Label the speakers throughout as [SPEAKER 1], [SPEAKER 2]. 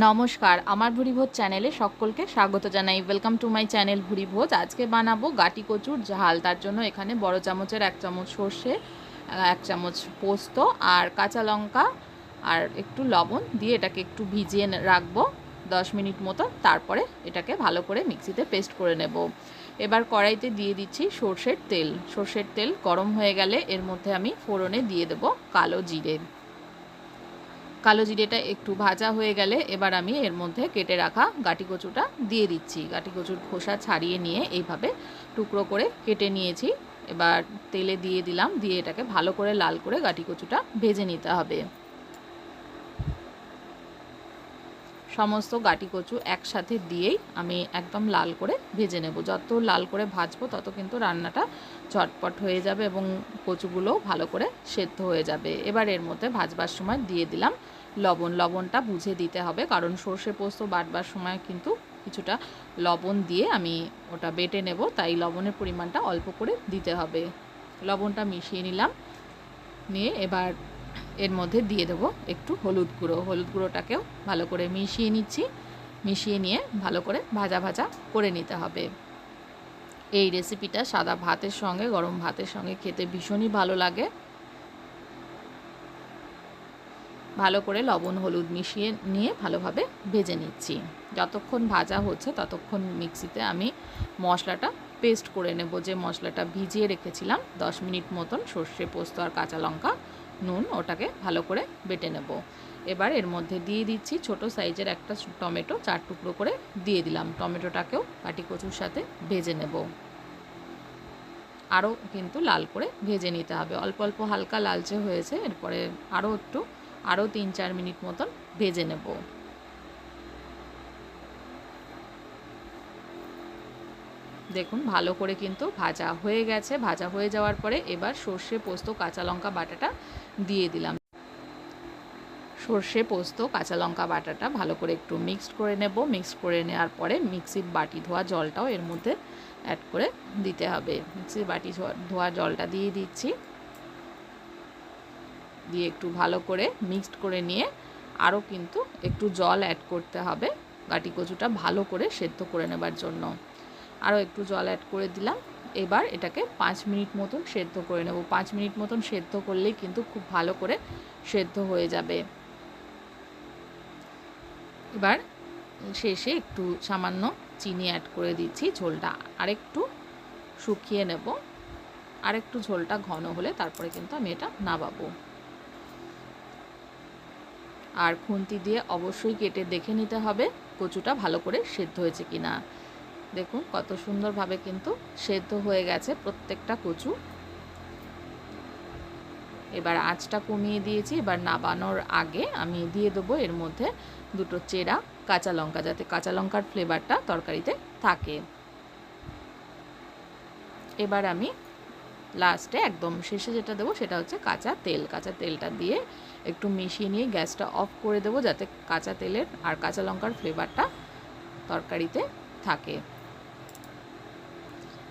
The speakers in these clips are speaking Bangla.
[SPEAKER 1] নমস্কার, আমার ভুরিভোজ চ্যানেলে সকলকে স্বাগত জানাই। Welcome to my channel Bhurivoj. আজকে বানাবো গাটি কচুর ঝাল। তার জন্য এখানে বড় চামচের এক চামচ সর্ষে এক চামচ পোস্ত আর কাঁচা লঙ্কা আর একটু লবণ দিয়ে এটাকে একটু ভিজিয়ে রাখব দশ মিনিট মতো। তারপরে এটাকে ভালো করে মিক্সিতে পেস্ট করে নেব। এবার কড়াইতে দিয়ে দিচ্ছি সর্ষের তেল। সর্ষের তেল গরম হয়ে গেলে এর মধ্যে আমি ফোড়নে দিয়ে দেবো কালো জিরে। কালো জিরেটা একটু ভাজা হয়ে গেলে এবার আমি এর মধ্যে কেটে রাখা গাটি কচুটা দিয়ে দিচ্ছি। গাটি কচুর খোসা ছাড়িয়ে নিয়ে এইভাবে টুকরো করে কেটে নিয়েছি। এবার তেলে দিয়ে দিলাম, দিয়ে এটাকে ভালো করে লাল করে গাটি কচুটা ভেজে নিতে হবে। সমস্ত গাটি কচু একসাথে দিয়েই আমি একদম লাল করে ভেজে নেব। যত লাল করে ভাজবো, তত কিন্তু রান্নাটা চটপট হয়ে যাবে এবং কচুগুলোও ভালো করে সেদ্ধ হয়ে যাবে। এবার এর মধ্যে ভাজবার সময় দিয়ে দিলাম লবণ। লবণটা বুঝে দিতে হবে, কারণ সর্ষে পোস্ত বাটবার সময় কিন্তু কিছুটা লবণ দিয়ে আমি ওটা বেটে নেব, তাই লবণের পরিমাণটা অল্প করে দিতে হবে। লবণটা মিশিয়ে নিলাম, নিয়ে এবার এর মধ্যে দিয়ে দেবো একটু হলুদ গুঁড়ো। হলুদ গুঁড়োটাকেও ভালো করে মিশিয়ে নিচ্ছি। মিশিয়ে নিয়ে ভালো করে ভাজা ভাজা করে নিতে হবে। এই রেসিপিটা সাদা ভাতের সঙ্গে, গরম ভাতের সঙ্গে খেতে ভীষণই ভালো লাগে। ভালো করে লবণ, হলুদ মিশিয়ে নিয়ে ভালোভাবে ভেজে নিচ্ছি। যতক্ষণ ভাজা হচ্ছে ততক্ষণ মিক্সিতে আমি মশলাটা পেস্ট করে নেব। যে মশলাটা ভিজিয়ে রেখেছিলাম, দশ মিনিট মতন সর্ষে পোস্ত আর কাঁচা লঙ্কা নুন ওটাকে ভালো করে বেটে নেব। এবার এর মধ্যে দিয়ে দিচ্ছি ছোট সাইজের একটা টমেটো, চার টুকরো করে দিয়ে দিলাম। টমেটোটাকেও কাটি কচুর সাথে ভেজে নেব। আরও কিন্তু লাল করে ভেজে নিতে হবে। অল্প অল্প হালকা লালচে হয়েছে, এরপরে আরও একটু, আরও তিন চার মিনিট মতন ভেজে নেব। দেখুন, ভালো করে কিন্তু ভাজা হয়ে গেছে। ভাজা হয়ে যাওয়ার পরে এবার সর্ষে, পোস্ত, কাঁচা লঙ্কা বাটাটা দিয়ে দিলাম। সর্ষে, পোস্ত, কাঁচা লঙ্কা বাটাটা ভালো করে একটু মিক্সড করে নেব। মিক্সড করে নেওয়ার পরে মিক্সির বাটি ধোয়া জলটাও এর মধ্যে অ্যাড করে দিতে হবে। মিক্সির বাটি ধোয়া জলটা দিয়ে দিচ্ছি। দিয়ে একটু ভালো করে মিক্সড করে নিয়ে আরও কিন্তু একটু জল অ্যাড করতে হবে। গাটি কচুটা ভালো করে সেদ্ধ করে নেবার জন্য। আরও একটু জল অ্যাড করে দিলাম। এবার এটাকে পাঁচ মিনিট মতন সেদ্ধ করে নেব। পাঁচ মিনিট মতন সেদ্ধ করলেই কিন্তু খুব ভালো করে সেদ্ধ হয়ে যাবে। এবার শেষে একটু সামান্য চিনি অ্যাড করে দিচ্ছি। ঝোলটা আরেকটু শুকিয়ে নেব। আরেকটু ঝোলটা ঘন হলে তারপরে কিন্তু আমি এটা নাবাবো আর খুন্তি দিয়ে অবশ্যই কেটে দেখে নিতে হবে কচুটা ভালো করে সেদ্ধ হয়েছে কি না দেখুন, কত সুন্দরভাবে কিন্তু সেদ্ধ হয়ে গেছে প্রত্যেকটা কচু। এবার আঁচটা কমিয়ে দিয়েছি, এবার নাবানোর আগে আমি দিয়ে দেবো এর মধ্যে দুটো চেরা, কাঁচা লঙ্কা, যাতে কাঁচা লঙ্কার ফ্লেভারটা তরকারিতে থাকে। এবার আমি লাস্টে একদম শেষে যেটা দেবো সেটা হচ্ছে কাঁচা তেল। কাঁচা তেলটা দিয়ে একটু মিশিয়ে নিয়ে গ্যাসটা অফ করে দেবো যাতে কাঁচা তেলের আর কাঁচা লঙ্কার ফ্লেভারটা তরকারিতে থাকে।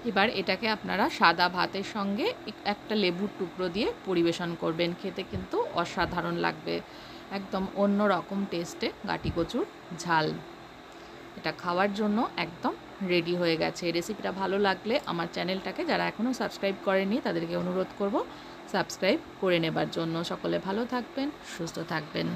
[SPEAKER 1] এবার এটাকে আপনারা সাদা ভাতের সঙ্গে একটা লেবুর টুকরো দিয়ে পরিবেশন করবেন। খেতে কিন্তু অসাধারণ লাগবে। একদম অন্য রকম টেস্টে গাটি কচুর ঝাল। এটা খাওয়ার জন্য একদম রেডি হয়ে গেছে। রেসিপিটা ভালো লাগলে আমার চ্যানেলটাকে যারা এখনও সাবস্ক্রাইব করেনি তাদেরকে অনুরোধ করব সাবস্ক্রাইব করে নেবার জন্য। সকলে ভালো থাকবেন, সুস্থ থাকবেন।